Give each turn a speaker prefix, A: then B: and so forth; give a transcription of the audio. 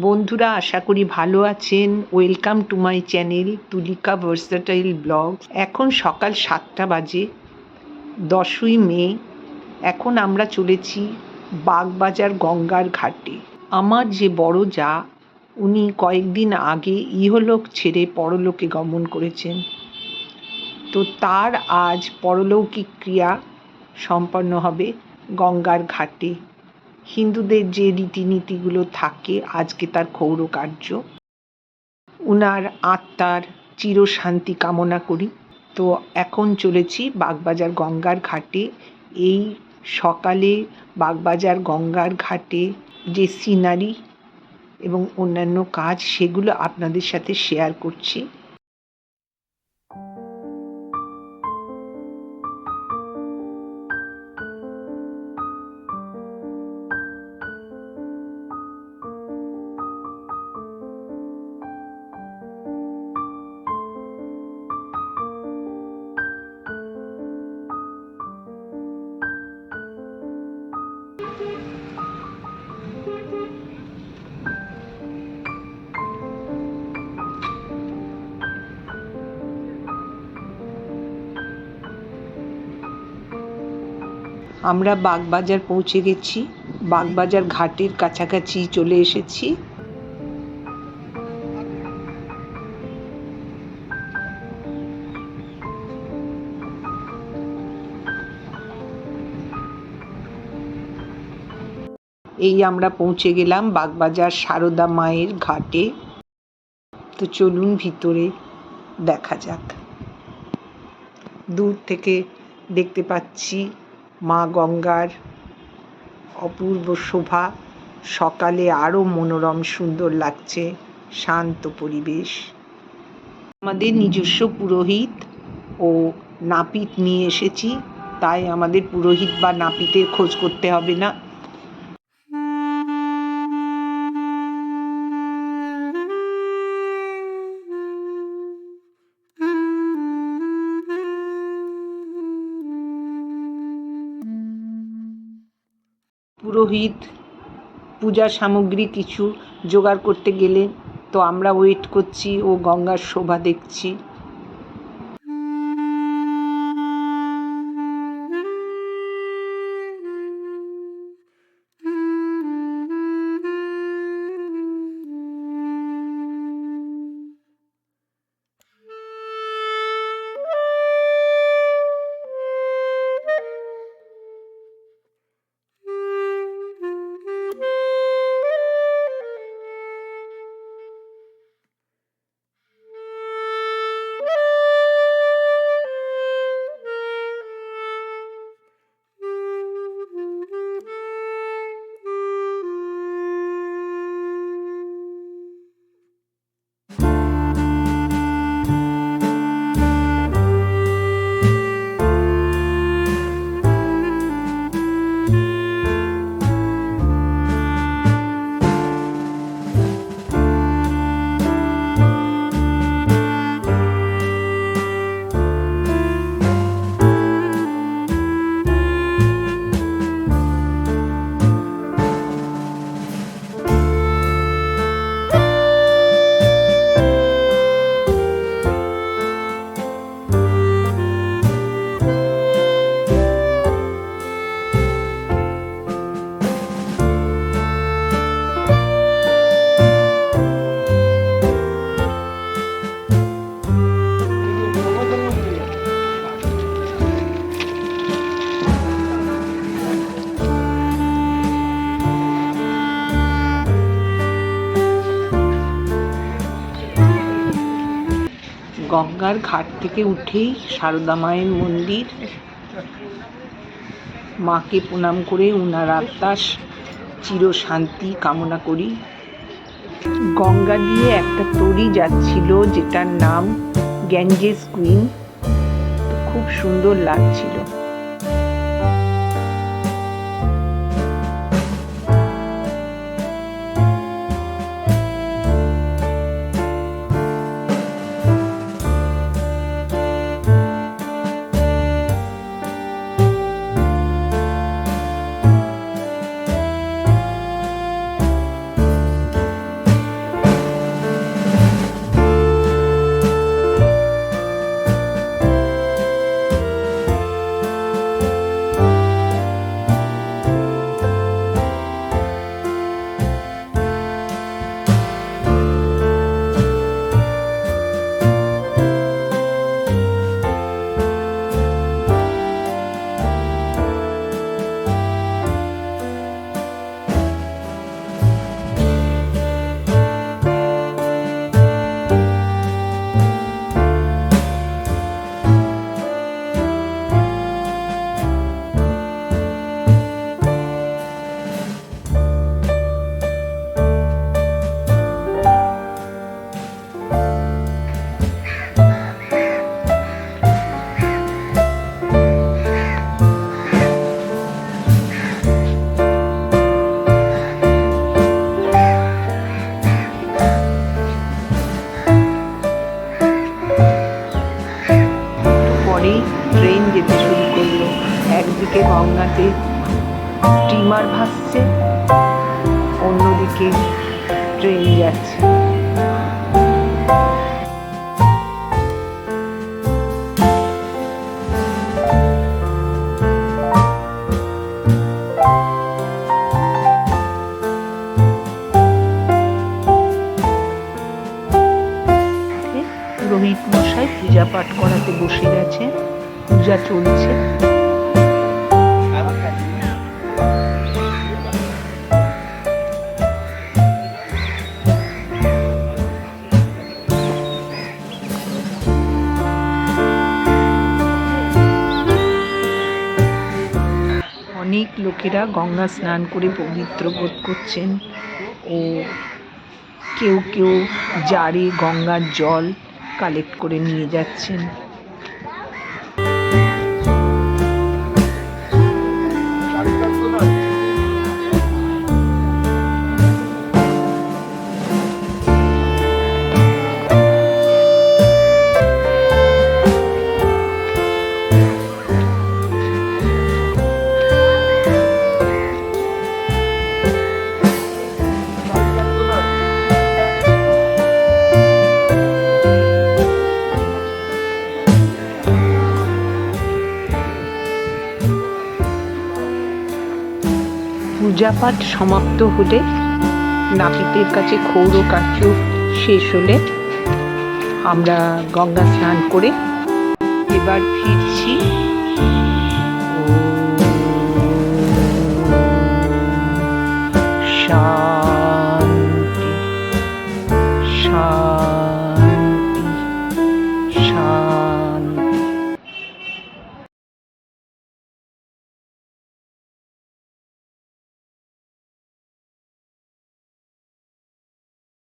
A: বন্ধুরা, আশা করি ভালো আছেন। Welcome to my channel Tulika versatile blog এখন সকাল সাতটা বাজে, দশই মে। এখন আমরা চলেছি বাগবাজার গঙ্গার ঘাটে। আমার যে বড় যা, উনি কয়েকদিন আগে ইহলোক ছেড়ে পরলোকে গমন করেছেন। তো তার আজ পরলৌকিক ক্রিয়া সম্পন্ন হবে গঙ্গার ঘাটে। হিন্দুদের যে রীতিনীতিগুলো থাকে, আজকে তার ক্ষৌরকার্য। উনার আত্মার চিরশান্তি কামনা করি। তো এখন চলেছি বাগবাজার গঙ্গার ঘাটে। এই সকালে বাগবাজার গঙ্গার ঘাটে যে সিনারি এবং অন্যান্য কাজ, সেগুলো আপনাদের সাথে শেয়ার করছি। আমরা বাগবাজার পৌঁছে গেছি। বাগবাজার ঘাটের কাছাকাছি চলে এসেছি। এই আমরা পৌঁছে গেলাম বাগবাজার সারদা মায়ের ঘাটে। তো চলুন ভিতরে দেখা যাক। দূর থেকে দেখতে পাচ্ছি মা গঙ্গার অপূর্ব শোভা, সকালে আরও মনোরম সুন্দর লাগছে, শান্ত পরিবেশ। আমাদের নিজস্ব পুরোহিত ও নাপিত নিয়ে এসেছি, তাই আমাদের পুরোহিত বা নাপিতের খোঁজ করতে হবে না। পুরোহিত পূজার সামগ্রী কিছু জোগাড় করতে গেলে তো আমরা ওয়েট করছি ও গঙ্গার শোভা দেখছি। গঙ্গার ঘাট থেকে উঠেই সারদা মায়ের মন্দির। মাকে প্রণাম করে উনার আত্মার চির শান্তি কামনা করি। গঙ্গা দিয়ে একটা তরি যাচ্ছিল যেটার নাম গ্যাঞ্জেস কুইন। খুব সুন্দর লাগছিল। দিকে ট্রেন যাচ্ছে। পুরোহিত মশাই পূজা পাঠ করাতে বসে গেছে। পূজা চলছে। লোকেরা গঙ্গা স্নান করে পবিত্র বোধ করছেন ও কেউ কেউ জারে গঙ্গার জল কালেক্ট করে নিয়ে যাচ্ছেন। পূজাপাঠ সমাপ্ত হলে নাপিতের কাছে খৌর কার্য শেষ হলে আমরা গঙ্গা স্নান করে এবার ফিরছি। শান্তি শান্তি।